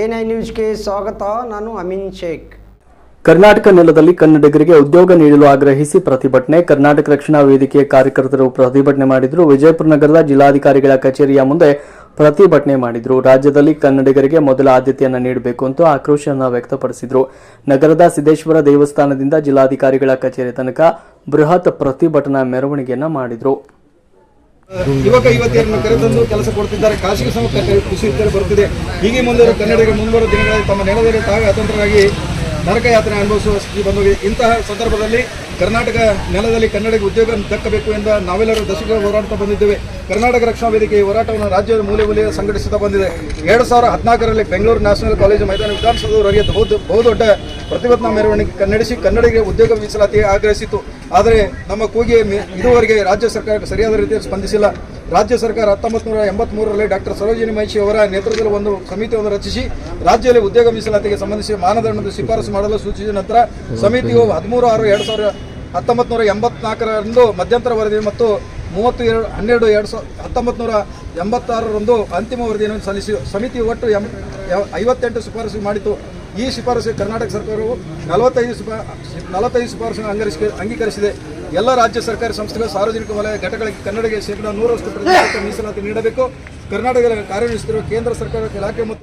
N I ನ್ಯೂಸ್ಗೆ ಸ್ವಾಗತ, ನಾನು ಅಮೀನ್ ಶೇಖ್. ಕರ್ನಾಟಕ ನೆಲದಲ್ಲಿ ಕನ್ನಡಿಗರಿಗೆ ಉದ್ಯೋಗ ನೀಡಲು ಆಗ್ರಹಿಸಿ ಪ್ರತಿಭಟನೆ, ಕರ್ನಾಟಕ ರಕ್ಷಣಾ ವೇದಿಕೆಯ ಕಾರ್ಯಕರ್ತರು ಪ್ರತಿಭಟನೆ ಮಾಡಿದ್ರು, ವಿಜಯಪುರ ನಗರದ ಜಿಲ್ಲಾಧಿಕಾರಿಗಳ ಕಚೇರಿಯ ಮುಂದೆ ಪ್ರತಿಭಟನೆ ಮಾಡಿದ್ರು. ರಾಜ್ಯದಲ್ಲಿ ಕನ್ನಡಿಗರಿಗೆ ಮೊದಲ ಆದ್ಯತೆಯನ್ನು ನೀಡಬೇಕು ಅಂತ ಆಕ್ರೋಶವನ್ನು ವ್ಯಕ್ತಪಡಿಸಿದ್ರು. ನಗರದ ಸಿದ್ದೇಶ್ವರ ದೇವಸ್ಥಾನದಿಂದ ಜಿಲ್ಲಾಧಿಕಾರಿಗಳ ಕಚೇರಿ ತನಕ ಬೃಹತ್ ಪ್ರತಿಭಟನಾ ಮೆರವಣಿಗೆಯನ್ನು ಮಾಡಿದ್ರು. ಯುವಕ, ಯುವತಿಯರನ್ನು ಕರೆತಂದು ಕೆಲಸ ಕೊಡುತ್ತಿದ್ದಾರೆ ಖಾಸಗಿ ಸಂಸ್ಥೆ ಕುಸಿಯುತ್ತಲೇ ಬರುತ್ತಿದೆ. ಹೀಗೆ ಮುಂದೆ ಕನ್ನಡಿಗರು ಮುಂಬರುವ ದಿನಗಳಲ್ಲಿ ತಮ್ಮ ನೆಲದಲ್ಲಿ ತಾವೇ ಅತಂತ್ರರಾಗಿ ನರಕ ಯಾತ್ರೆ ಅನುಭವಿಸುವ ಸ್ಥಿತಿ ಬಂದಿದೆ ಇಂತಹ ಸಂದರ್ಭದಲ್ಲಿ ಕರ್ನಾಟಕ ನೆಲದಲ್ಲಿ ಕನ್ನಡಕ್ಕೆ ಉದ್ಯೋಗ ದಕ್ಕಬೇಕು ಎಂದ ನಾವೆಲ್ಲರೂ ದಶಕಗಳ ಹೋರಾಡ್ತಾ ಬಂದಿದ್ದೇವೆ. ಕರ್ನಾಟಕ ರಕ್ಷಣಾ ವೇದಿಕೆ ಹೋರಾಟವನ್ನು ರಾಜ್ಯದ ಮೂಲೆ ಮೂಲೆಯ ಸಂಘಟಿಸುತ್ತಾ ಬಂದಿದೆ. ಎರಡು ಸಾವಿರ ಹದಿನಾಲ್ಕರಲ್ಲಿ ಬೆಂಗಳೂರು ನ್ಯಾಷನಲ್ ಕಾಲೇಜು ಮೈದಾನ ಬಹು ಬಹುದೊಡ್ಡ ಪ್ರತಿಭಟನಾ ಮೆರವಣಿಗೆ ಕನ್ನಡಿಸಿ ಕನ್ನಡಿಗೆ ಉದ್ಯೋಗ ಮೀಸಲಾತಿ ಆಗ್ರಹಿಸಿತು ಆದರೆ ನಮ್ಮ ಕೂಗಿ ಇದುವರೆಗೆ ರಾಜ್ಯ ಸರ್ಕಾರ ಸರಿಯಾದ ರೀತಿಯಲ್ಲಿ ಸ್ಪಂದಿಸಿಲ್ಲ. ರಾಜ್ಯ ಸರ್ಕಾರ ಹತ್ತೊಂಬತ್ತು ನೂರ ಎಂಬತ್ಮೂರರಲ್ಲಿ ಡಾಕ್ಟರ್ ಸರೋಜಿನಿ ಮಹಿಷಿ ಅವರ ನೇತೃತ್ವದಲ್ಲಿ ಒಂದು ಸಮಿತಿಯನ್ನು ರಚಿಸಿ, ರಾಜ್ಯದಲ್ಲಿ ಉದ್ಯೋಗ ಮೀಸಲಾತಿಗೆ ಸಂಬಂಧಿಸಿ ಮಾನದಂಡದ ಶಿಫಾರಸು ಮಾಡಲು ಸೂಚಿಸಿದ ನಂತರ ಸಮಿತಿಯು ಹದಿಮೂರು ಆರು ಎರಡು ಸಾವಿರ ಹತ್ತೊಂಬತ್ತು ನೂರ ಎಂಬತ್ನಾಲ್ಕರಂದು ಮಧ್ಯಂತರ ವರದಿ ಮತ್ತು ಮೂವತ್ತು ಎರಡು ಹನ್ನೆರಡು, ಎರಡು ಸಾವಿರ ಹತ್ತೊಂಬತ್ತು ನೂರ ಎಂಬತ್ತಾರರಂದು ಅಂತಿಮ ವರದಿಯನ್ನು ಸಲ್ಲಿಸಿ ಸಮಿತಿ ಒಟ್ಟು ಎಂ ಐವತ್ತೆಂಟು ಶಿಫಾರಸು ಮಾಡಿತು. ಈ ಶಿಫಾರಸು ಕರ್ನಾಟಕ ಸರ್ಕಾರವು ನಲವತ್ತೈದು ಶಿಫಾ ನಲವತ್ತೈದು ಶಿಫಾರಸನ್ನು ಅಂಗರಿಸಿ ಅಂಗೀಕರಿಸಿದೆ. ಎಲ್ಲ ರಾಜ್ಯ ಸರ್ಕಾರಿ ಸಂಸ್ಥೆಗಳು, ಸಾರ್ವಜನಿಕ ವಲಯ ಘಟಕಗಳಿಗೆ ಕನ್ನಡಿಗೆ ಶೇಕಡಾ ನೂರರಷ್ಟು ಪ್ರತಿಶತ ಮೀಸಲಾತಿ ನೀಡಬೇಕು. ಕರ್ನಾಟಕದಲ್ಲಿ ಕಾರ್ಯನಿರ್ವಹಿಸುತ್ತಿರುವ ಕೇಂದ್ರ ಸರ್ಕಾರ ಇಲಾಖೆ ಮತ್ತು